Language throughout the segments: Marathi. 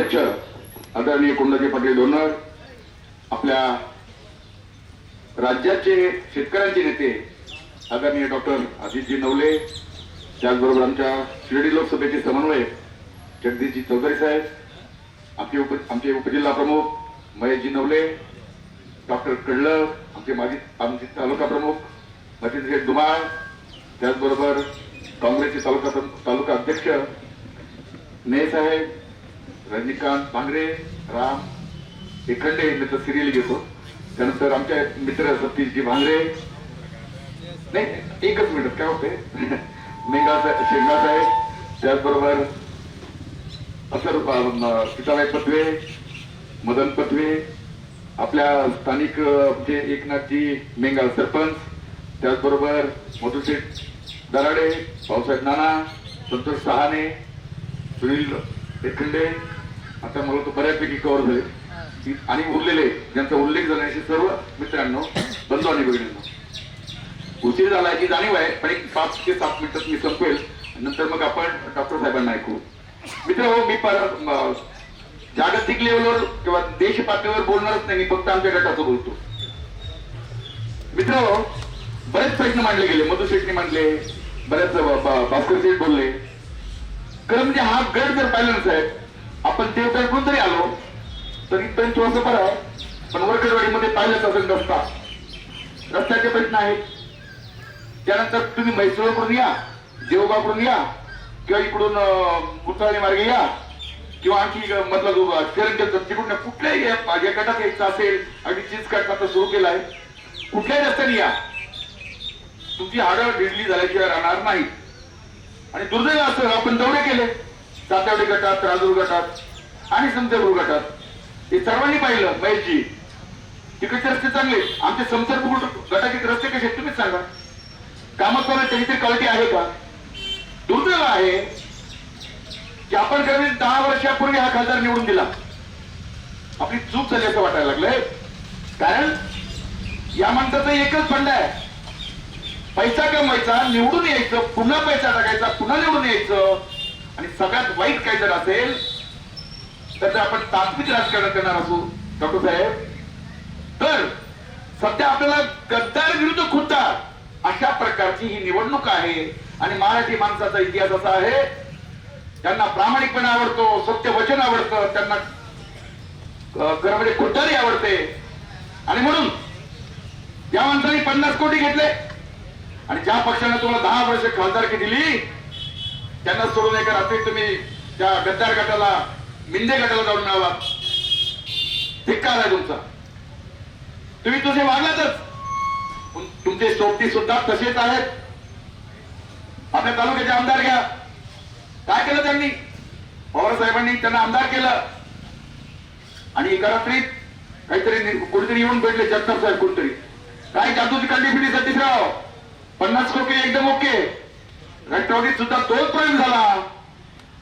अध्यक्ष आदरणीय कुंडजी पाटील डोनर आपल्या राज्याचे शेतकऱ्यांचे नेते आदरणीय डॉक्टर अजितजी नवले त्याचबरोबर आमच्या शिर्डी लोकसभेचे समन्वयक जगदीशजी चौधरी साहेब आमचे उप आमचे उपजिल्हा प्रमुख महेशजी नवले डॉक्टर कडलक आमचे माजी आमचे तालुका प्रमुख मचिंद्र दुमाळ त्याचबरोबर काँग्रेसचे तालुका तालुका अध्यक्ष ने साहेब रजनीकांत भांगरे राम एखंडे मी तर सिरियल घेतो. त्यानंतर आमचे मित्र सतीशजी भांगरे. नाही एकच मिनिट काय होते मेघा साहेब शेंगा साहेब त्याचबरोबर असर सीताबाई पथवे मदन पथवे आपल्या स्थानिक जे एकनाथजी मेंगाल सरपंच त्याचबरोबर मधुशेठ दराडे भाऊसाहेब नाना संतोष सहाने सुनील एखंडे आता मला तो बऱ्यापैकी कव्हर झाले की- आणि उरलेले ज्यांचा उल्लेख झाला असे सर्व मित्रांनो बंधू आणि भगिनींनो. उशीर झाला याची जाणीव आहे पण एक पाच ते सात मिनिटात मी संपवेल नंतर मग आपण डॉक्टर साहेबांना ऐकू. मित्र हो मी जागतिक लेवलवर किंवा देश पातळीवर बोलणारच नाही मी फक्त आमच्या गटाचं बोलतो. मित्र हो बरेच प्रश्न मांडले गेले. मधु शेट्टी मांडले बरेच ब- ब- भास्कर शेठ बोलले. खरं म्हणजे हा गट जर पाहिला ना साहेब आपण देवकडून तरी आलो? तरी पण थोडस बरं आहे. पण वरकडवाडीमध्ये पाहिलंच असेल रस्ता. रस्त्याचे प्रश्न आहेत. त्यानंतर तुम्ही म्हैसूरकडून या देवबाकडून या किंवा इकडून कुत्राळी मार्गे या किंवा आणखी मधला जो चरणच्या तिकडून कुठल्याही या- माझ्या गटात यायचं असेल आणि चीज काढता आता सुरू केलाय कुठल्याही रस्त्याने या. तुमची हाडं डिडली झाल्याशिवाय राहणार नाही. आणि दुर्दैव असं आपण दौरे केले. सातवडे गटात राजूर गटात आणि समजपूर गटात. हे सर्वांनी पाहिलं महेशजी तिकडचे रस्ते चांगले? आमचे समसरपूर गटाचे रस्ते कसे तुम्हीच सांगा. कामात त्याची तरी क्वालिटी आहे का? दुर्दैव आहे की आपण कधी दहा वर्षापूर्वी हा खासदार निवडून दिला. आपली चूक झाली असं वाटायला लागलंय. कारण या माणसाचा एकच फंड आहे. पैसा कमवायचा निवडून यायचं पुन्हा पैसा टाकायचा पुन्हा निवडून यायचं. आणि सगळ्यात वाईट काय जर असेल तर आपण तात्विक राजकारण करणार असू. डॉक्टर साहेब तर सध्या आपल्याला गद्दार विरुद्ध खुद्दार अशा प्रकारची ही निवडणूक आहे. आणि मराठी माणसाचा इतिहास असा आहे त्यांना प्रामाणिकपणा आवडतो सत्य वचन आवडतं त्यांना अं, खरं म्हणजे खुद्दारी आवडते. आणि म्हणून या माणसाने पन्नास कोटी घेतले आणि ज्या पक्षाने तुम्हाला दहा वर्ष खासदारकी दिली त्यांना सोडून एका रात्री तुम्ही त्या गद्दार गटाला मिंदे गटाला जाऊन मिळाला धिक्कार आहे तुमचा. तुम्ही तुझे वागलातच. तुमचे सोबती सुद्धा तसेच आहेत. आपल्या तालुक्याचे आमदार घ्या. काय केलं त्यांनी? पवार साहेबांनी त्यांना आमदार केलं. आणि एका रात्रीत काहीतरी कोणीतरी येऊन भेटले जगताप साहेब कोणतरी. काय जादूची कंडी फिटी सतीशराव पन्नास कोटी एकदम ओके. राष्ट्रवादीत सुद्धा तोच प्रयोग झाला.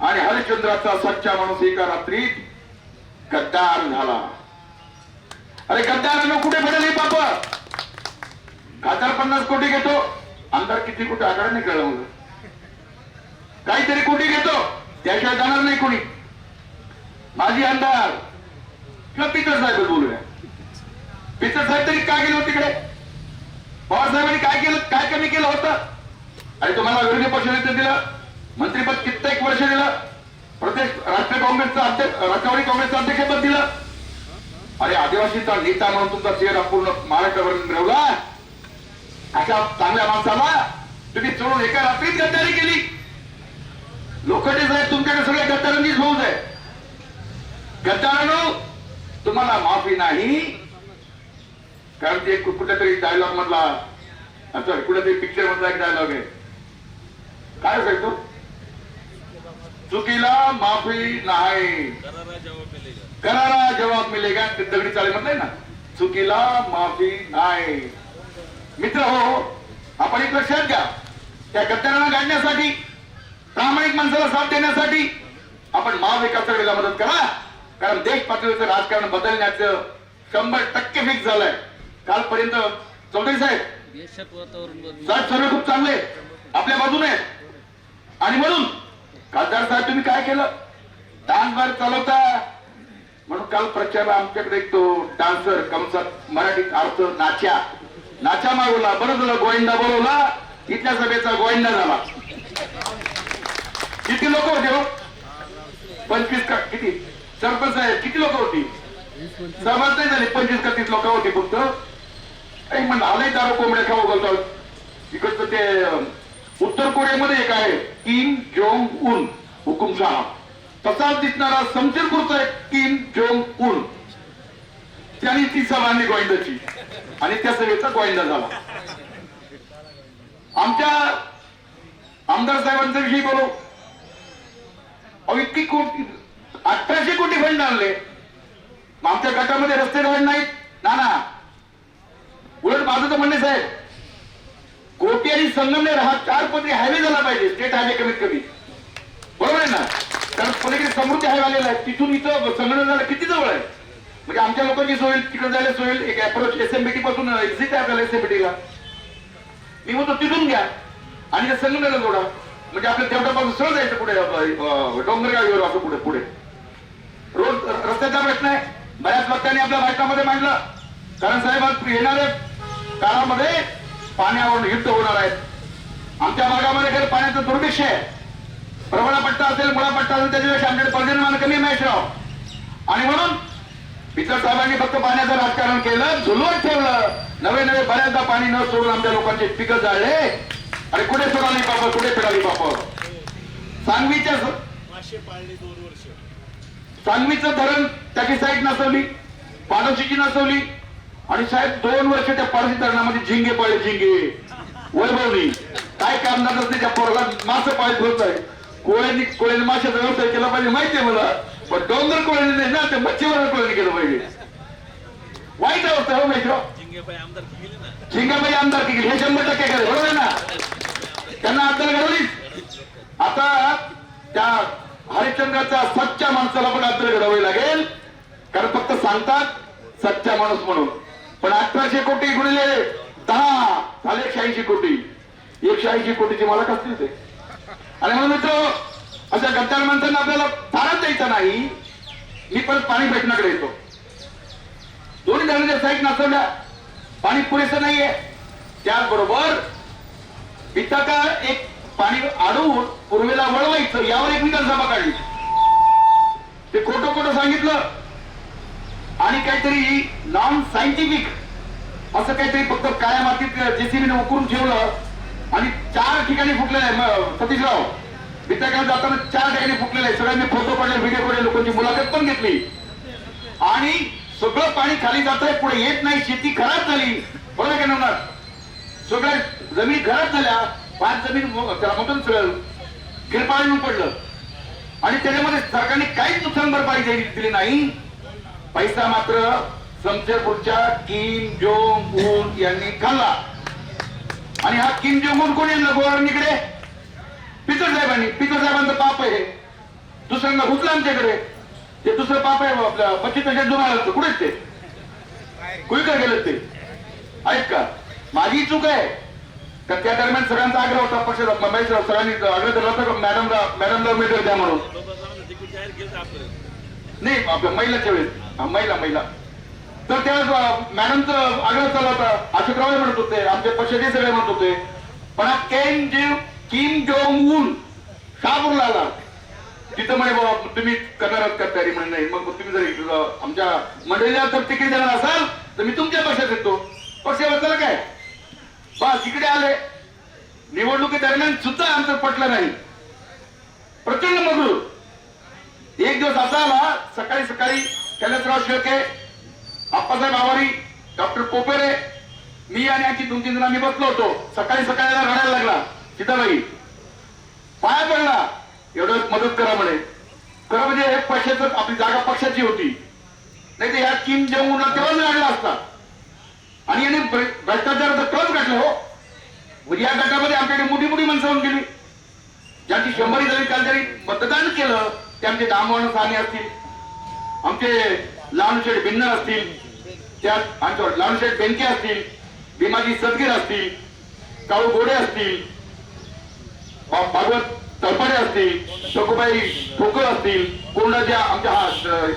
आणि हरिश्चंद्राचा सच्चा माणूस एका रात्रीत गद्दार झाला. अरे गद्दार कुठे पडेल हे बाप खासदार पन्नास कोटी घेतो आमदार किती कुठे आकडा नाही कळलं काहीतरी कोटी घेतो त्याशिवाय जाणार नाही कोणी. माझी आमदार किंवा पितर साहेब बोलूया. पितर साहेब तरी काय गेले होते तिकडे? पवार साहेबांनी काय केलं काय कमी केलं होतं? आणि तुम्हाला विरोधी पक्षनेते दिलं मंत्रीपद कित्येक वर्ष दिलं प्रदेश राष्ट्रीय काँग्रेसचं अध्यक्ष राष्ट्रवादी काँग्रेसचं अध्यक्षपद दिलं. अरे आदिवासीचा नेता म्हणून तुमचा चेहरा पूर्ण महाराष्ट्रावर मिळवला अशा चांगल्या माणसाला तुम्ही चोरून एका रात्रीत गद्दारी केली. लोखंडे साहेब तुमच्याकडे सगळ्या गद्दारांचीच फौज आहे गद्दारांनो तुम्हाला माफी नाही. कारण ते कुठल्या तरी डायलॉग मधला सॉरी कुठल्या तरी पिक्चर मधला एक डायलॉग आहे. काय सांगतो? चुकीला माफी नाही. करारा जवाब मिलेगा ते दगडी चाळे म्हणताय ना. चुकीला माफी नाही. मित्र हो आपण एक लक्षात घ्या. त्या गद्दारांना गाडण्यासाठी प्रामाणिक माणसाला साथ देण्यासाठी आपण महाविकास आघाडीला मदत करा. कारण देश पातळीवरचं राजकारण बदलण्याचं शंभर टक्के फिक्स झालंय. कालपर्यंत चौधरी साहेब साहेब सर्व खूप चांगले. आपल्या बाजूने. आहेत. आणि म्हणून खासदार साहेब तुम्ही काय केलं? डान्स बार चालवता. म्हणून काल प्रचार आमच्याकडे एक तो डान्सर कंसात मराठीत अर्थ नाच्या नाच्या मागवला. बरं झालं गोविंदा बोलवला. इथल्या सभेचा गोविंदा झाला. किती लोक होते हो? पंचवीस का किती? सरपंच साहेब किती लोक होती? सहमत नाही झाली पंचवीस का तीस लोक होती फक्त. एक म्हणलं आलंय दारू कोंबड्या खाऊ घालतो इकडचं ते उत्तर कोरियामध्ये एक आहे किम जोंग उन हुकुमशहा तसाच दिसणारा समशेरपूरचा एक किम जोंग उन त्यांनी ती सभा आणली गोविंदाची. आणि त्या सभेचा गोविंदा झाला. आमच्या आमदार साहेबांच्या विषयी बोलू. अहो इतकी कोटी अठराशे कोटी फंड आणले. आमच्या गटामध्ये रस्ते फंड नाहीत ना ना उलट माझं तर म्हणणे साहेब कोटी आणि संगमनेर हा चार पदरी हायवे झाला पाहिजे स्टेट हायवे कमीत कमी. बरोबर आहे ना? कारण पलीकडे समृद्धी हायवे आलेला आहे तिथून इथं संगमनेरला किती जवळ आहे? म्हणजे आमच्या लोकांची सोय तिकडे जायला सोय एक अप्रोच एसएमबीटी पासून एक्झिट आहे आपल्याला एसएमबीटीला मी म्हणतो तिथून घ्या. आणि त्या संगमनेरला जोडा. म्हणजे आपल्या तेवढ्यापासून सरळ जायचं पुढे डोंगरगाव येऊ असं पुढे पुढे. रोड रस्त्याचा प्रश्न आहे. बऱ्याच लोकांनी आपल्या भाषणामध्ये मांडलं. कारण साहेब येणाऱ्या काळामध्ये पाण्यावरून युद्ध होणार आहेत आमच्या भागामध्ये खरं पाण्याचं दुर्भिक्ष आहे. प्रवळा पट्टा असेल मुळा पट्टा असेल त्याच्यापेक्षा आमच्याकडे पर्जन्यमान कमी महेशराव आणि म्हणून पिचड साहेबांनी फक्त पाण्याचं राजकारण केलं झुलवत ठेवलं. नवे नवे बऱ्याचदा पाणी न सोडून आमच्या लोकांचे पिकं जाळले. अरे कुठे सोडाली पाप कुठे फिराली पाप सांगवीच्या सांगवीचं धरण त्याची साईड नसवली पाडोशीची नसवली. आणि साहेब दोन वर्ष त्या पाडोशी धरणामध्ये झिंगे पळले झिंगे. वैभवनी. काय नसते त्या पोराला. मासे पाळत होत आहे कोळ्यांनी कोळ्याने माशाचा व्यवसाय केला पाहिजे माहितीये मला. पण डोंगर कोळ्याने नाही ना ते मच्छीवर कोळ्याने केलं पाहिजे. वाईट अवस्था हो गेले ना? झिंगाबाई आमदार केली हे शंभर टक्के खरं बरोबर आहे ना? त्यांना अद्दल घडवलीच आता त्या हरिश्चंद्राच्या सच्च्या माणसाला पण अद्दल घडवावी लागेल. कारण फक्त सांगतात सच्चा माणूस म्हणून. पण अठराशे कोटी गुणिले दहा झाले एकशे ऐंशी कोटी. एकशे ऐंशी कोटीची मला असतील ते. आणि म्हणून मित्र अशा गद्दार माणसांना आपल्याला फारच द्यायचा नाही. मी परत पाणी भेटण्याकडे येतो. दोन्ही धरणाच्या साईट नाचवल्या. पाणी पुरेसं नाहीये. त्याचबरोबर पिताका एक पाणी अडवून पूर्वेला वळवायचं यावर एक विधानसभा काढली. ते खोटं खोटं सांगितलं. आणि काहीतरी नॉन सायंटिफिक असं काहीतरी फक्त काळ्या मातीत जेसीबीने उकरून ठेवलं आणि चार ठिकाणी फुटलेलं आहे. सतीशराव पिताका जाताना चार ठिकाणी फुटलेलं आहे. सगळ्यांनी फोटो पडले व्हिडिओ पडले लोकांची मुलाखत पण घेतली. आणि सगळं पाणी खाली जात आहे पुढे येत नाही शेती खराब झाली. बरोबर काय का सगळ्या जमीन खराब झाल्या पाच जमीन मो- त्याला म्हणतो सगळं किरपाळून पडलं आणि त्याच्यामध्ये सरकारने काहीच नुकसान भरपाई दिली दिली नाही. पैसा मात्र समशेरपूरच्या किम जोंग उन यांनी खाल्ला. आणि हा किम जोंग उन कोणी आणला गोवर्णीकडे पिचर साहेबांनी. पिचर साहेबांचं पाप आहे हे. दुसऱ्यांना घुसलं आमच्याकडे. ते दुसरं पाप आहे आपल्या पच्चीस जुमाला कुठेच ते? कुठे गेलेत ते? आहेत का? माझी चूक आहे. तर त्या दरम्यान सगळ्यांचा आग्रह होता. पक्षाचा मुंबई सरांनी आग्रह धरला होता का मॅडमला मॅडमला उमेदवार द्या म्हणून? नाही आपल्या महिलाच्या वेळेस. हा, महिला महिला. तर त्या मॅडमचं आग्रह चालला होता अशोकराव म्हणत होते आमचे पक्षाचे सगळे म्हणत होते पण हा केम जे किम जोंग उन शाहपूरला आला तिथं म्हणे बाबा तुम्ही करणार आहात का तयारी? म्हणे नाही. मग तुम्ही जर आमच्या मंडळीला जर तिकीट देणार असाल तर मी तुमच्या पक्षात येतो. पक्ष बदला काय? बस इकडे आले. निवडणुकी दरम्यान सुद्धा आमचं पटलं नाही. प्रचंड मजूर एक दिवस असा आला सकाळी सकाळी कैलासराव शेळके आप्पासाहेब आवारी डॉक्टर कोपेरे मी आणि आणखी दोन तीन जण आम्ही बसलो होतो. सकाळी सकाळी रडायला लागला. सीताबाई पाया पडला. एवढं मदत करा म्हणे. खरं म्हणजे हे पक्षाचं आपली जागा पक्षाची होती. नाही तर ह्या किम जेवूनला तेव्हा लागला असता. आणि याने भ्र- भ्रष्टाचाराचा कळच गाठला हो? म्हणजे या गटामध्ये आमच्याकडे मोठी मोठी माणसं होऊन गेली. ज्यांची शंभरी झाली काल जरी मतदान केलं ते आमचे दामवर्ण साने असतील. आमचे लालूशेठ बिन्नर असतील त्यात आमच्या लालूशेठ बेंके असतील भीमाजी सदगीर असतील काळू गोडे असतील भागवत तळपडे असतील शकुबाई ठोकर असतील कोंडाच्या आमच्या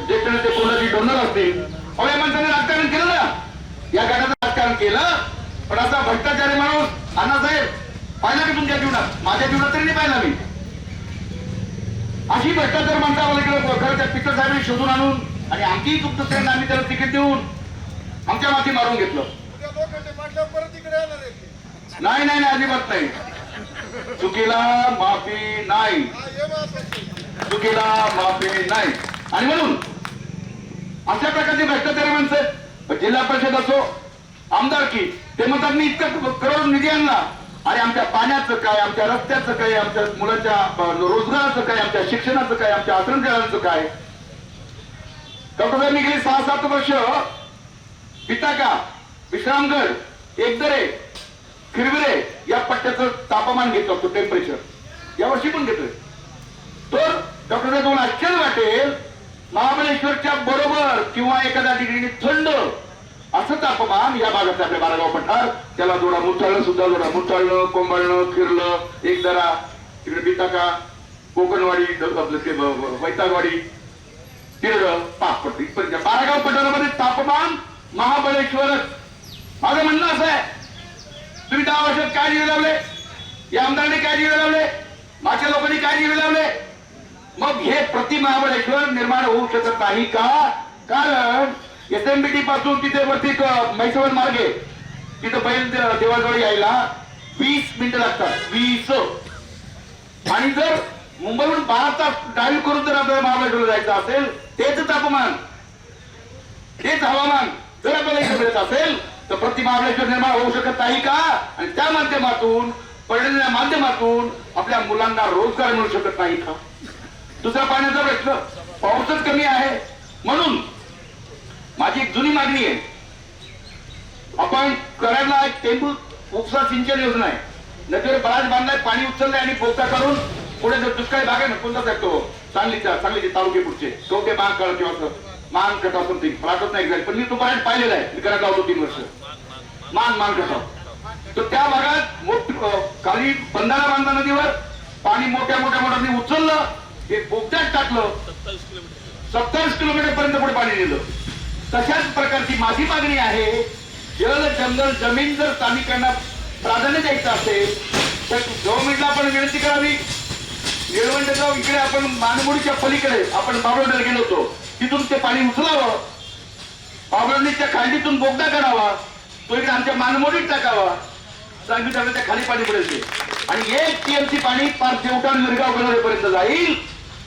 ज्येष्ठ नेते कोंडाजी डोनर असतील. अहो या माणसाने राजकारण केलं ना. या गटाचं राजकारण केलं पण असा भ्रष्टाचारी माणूस अण्णासाहेब पाहिला की तुमच्या जीवनात? माझ्या जीवनात तरी नाही पाहिला मी. अशी भ्रष्टाचार माणसं आम्हाला इकडे खरं पिक्चर साहेबांनी शोधून आणून आणि आमची चूक दुसऱ्यांना आम्ही त्याला तिकीट देऊन आमच्या माती मारून घेतलं. की? नाही नाही नाही अजिबात नाही. चुकीला माफी नाही. हा. चुकीला माफी नाही. आणि म्हणून अशा प्रकारची भ्रष्टाचारी माणसं जिल्हा परिषद असो आमदारकी ते म्हणतात मी इतकं करोड निधी आणला. आणि आमच्या पाण्याचं काय आमच्या रस्त्याचं काय आमच्या मुलाच्या रोजगाराचं काय आमच्या शिक्षणाचं काय आमच्या आश्रमशाळांचं काय? डॉक्टर गेले गेली सहा सात वर्ष. पिताका विश्रामगड एकदरे खिरविरे या पट्ट्याचं तापमान घेतो तो टेम्परेचर यावर्षी पण घेतोय. तर डॉक्टर तुम्हाला आश्चर्य वाटेल महाबळेश्वरच्या बरोबर किंवा एखाद्या ठिकाणी थंड असं तापमान या भागात आपल्या बारागाव पठार त्याला जोडा मुथळलं सुद्धा जोडा मुथळलं कोंबळलं फिरलं एक दरा. तिकडे बिताका कोकणवाडी आपलं ते वैतागवाडी केरळ पाच इथपर्यंत बारागाव पठारामध्ये तापमान महाबळेश्वरच. माझं म्हणणं असं आहे. तुम्ही दहा वर्षात काय जीवे लावले. या आमदारांनी काय जीवे लावले. मागच्या लोकांनी काय जीवे लावले. मग हे प्रति महाबळेश्वर निर्माण होऊ शकत नाही का? कारण एस एम बी टी पासून तिथे वरती क- म्हैसवण तिथं बैल देवाजवळ यायला वीस मिनिटं लागतात. वीस. आणि जर मुंबईहून बारा तास ड्राईव्ह करून जर आपल्याला महाबळेश्वरला जायचं असेल तेच तापमान तेच हवामान जर आपल्याला इथे मिळत असेल तर प्रति महाबळेश्वर निर्माण होऊ शकत नाही का? आणि त्या माध्यमातून पडलेल्या माध्यमातून आपल्या मुलांना रोजगार मिळू शकत नाही का? दुसरा पाण्याचा प्रश्न पाऊसच कमी आहे. म्हणून माझी एक जुनी मागणी आहे. आपण करायला एक टेंबू उपसा सिंचन योजना आहे. नदीवर बराच बांधलाय पाणी उचललंय आणि पोगता करून पुढे दुष्काळी भाग आहे ना कोणता आहे सांगलीच्या सांगलीचे तालुके पुढचे. कवटे मान कळ किंवा असं मान कटाव समथिंग मला आठवत नाही एक्झॅक्ट पण मी तो पर्यंत पाहिलेला आहे. मी करायला होतो तीन वर्ष. मान मान कटाव तर त्या भागात मोठ खाली बंधारा बांधा नदीवर पाणी मोठ्या मोठ्या मोठ्या उचललं. हे बोगद्यात टाकलं. सत्तावीस किलोमीटर पर्यंत पुढे पाणी नेलं. तशाच प्रकारची माझी मागणी आहे. जल जंगल जमीन जर स्थानिकांना प्राधान्य द्यायचं असेल तर गव्हर्नमेंटला आपण विनंती करावी. निळवंडगाव इकडे आपण मानमुडीच्या पलीकडे आपण बाबरोडला गेलो होतो. तिथून ते पाणी उचलावं. बाबरोडीच्या खांडीतून बोगदा काढावा. तो इकडे आमच्या मानमोडीत टाकावा. सांगितलं त्या खाली पाणी पडेल ते. आणि एक टीएमसी पाणी पार देवटान मिरगाव गणोरेपर्यंत जाईल.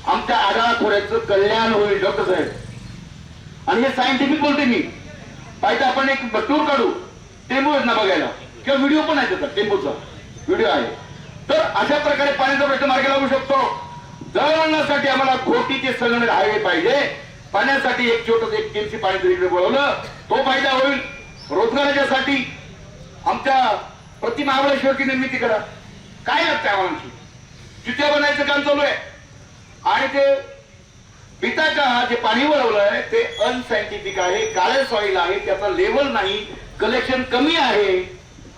आमच्या आढळा खोऱ्याचं कल्याण होईल डॉक्टर साहेब. आणि हे सायंटिफिक बोलते मी. पाहिजे आपण एक टूर काढू. टेम्पो योजना बघायला. किंवा व्हिडिओ पण आहे त्याचा टेम्पोचा. व्हिडिओ आहे. तर अशा प्रकारे पाण्याचा प्रश्न मार्गी लागू शकतो. दळणवळणासाठी आम्हाला घोटी ते संगणक हायवे पाहिजे. पाण्यासाठी एक छोटस एक टीएमसी पाणी जरी बोलवलं तो फायदा होईल. रोजगाराच्यासाठी आमच्या प्रति महाबळेश्वरची निर्मिती करा. काय लागतं आम्हाला चित्या बनायचं काम चालू आहे. आणि ते पिताका जे पाणी वळवलंय ते अनसायंटिफिक आहे काळे सॉइल आहे त्याचा लेवल नाही कलेक्शन कमी आहे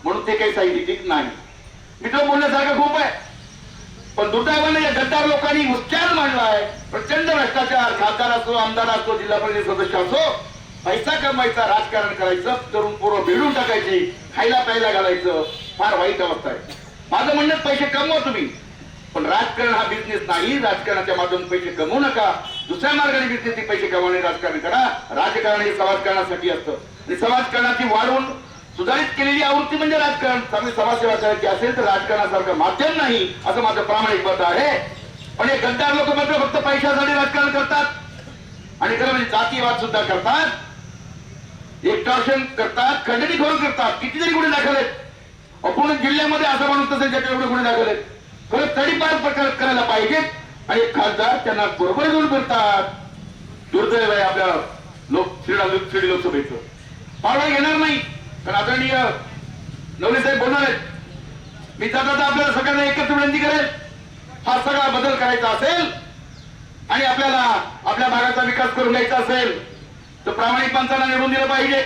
म्हणून ते काही सायंटिफिक नाही. मित्र बोलण्यासारखं खूप आहे. पण दुर्दैवाने या गद्दार लोकांनी उच्चार मांडलाय प्रचंड भ्रष्टाचार खासदार असो आमदार असो जिल्हा परिषद सदस्य असो पैसा कमवायचा राजकारण करायचं तरुण पोरं भिडून टाकायची खायला प्यायला घालायचं फार वाईट अवस्था आहे. माझं म्हणणं पैसे कमवा तुम्ही. पण राजकारण हा बिझनेस नाही. राजकारणाच्या माध्यमातून पैसे कमवू नका. दुसऱ्या मार्गाने बिझनेस पैसे कमावणे राजकारण करा. राजकारण हे समाजकारणासाठी असतं. आणि समाजकारणाची वाढवून सुधारित केलेली आवृत्ती म्हणजे राजकारण. चांगली समाजसेवा करायची असेल तर राजकारणासारखं माध्यम नाही असं माझं प्रामाणिक मत आहे. पण हे गद्दार लोक मात्र फक्त पैशासाठी राजकारण करतात. आणि खरं म्हणजे जातीवाद सुद्धा करतात. एक्टॉर्शन करतात खंडणी खोर करतात. कितीतरी गुन्हे दाखल आहेत. अपूर्ण जिल्ह्यामध्ये असं म्हणून तसं ज्याच्या एवढे गुन्हे दाखल आहेत. खरं तडीपार प्रकार करायला पाहिजेत. आणि खासदार त्यांना बरोबर घेऊन करतात दुर्दैव आहे आपल्या लोक श्रीडा शिर्डी लोकसभेचं. पावडा घेणार नाही. तर आदरणीय नवले साहेब बोलणार आहेत. मी जाता आपल्याला सगळ्यांना एकच विनंती करेल हा सगळा बदल करायचा असेल आणि आपल्याला आपल्या भागाचा विकास करून घ्यायचा असेल तर प्रामाणिक माणसाला निवडून दिलं पाहिजे.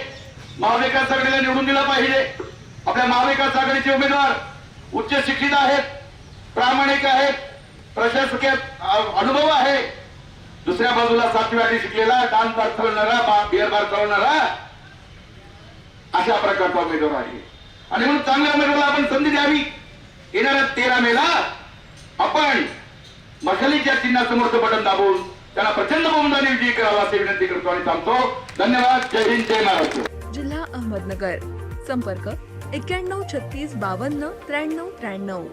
महाविकास आघाडीला निवडून दिलं पाहिजे. आपल्या महाविकास आघाडीचे उमेदवार उच्च शिक्षित आहेत प्रामाणिक आहेत प्रशासकीय अनुभव आहे. दुसऱ्या बाजूला सातव्या शिकलेला डान्स बार चालवणारा बिअर बार चालवणारा अशा प्रकारचा उमेदवार आहे. आणि म्हणून चांगल्या उमेदवाराला आपण संधी द्यावी. येणाऱ्या तेरा मेला आपण मशालीच्या चिन्हासमोरचं बटन दाबून त्यांना प्रचंड बहुमताने विजयी करावा अशी विनंती करतो आणि सांगतो धन्यवाद. जय हिंद जय महाराष्ट्र. जिल्हा अहमदनगर. संपर्क एक्क्याण्णव छत्तीस बावन्न त्र्याण्णव त्र्याण्णव.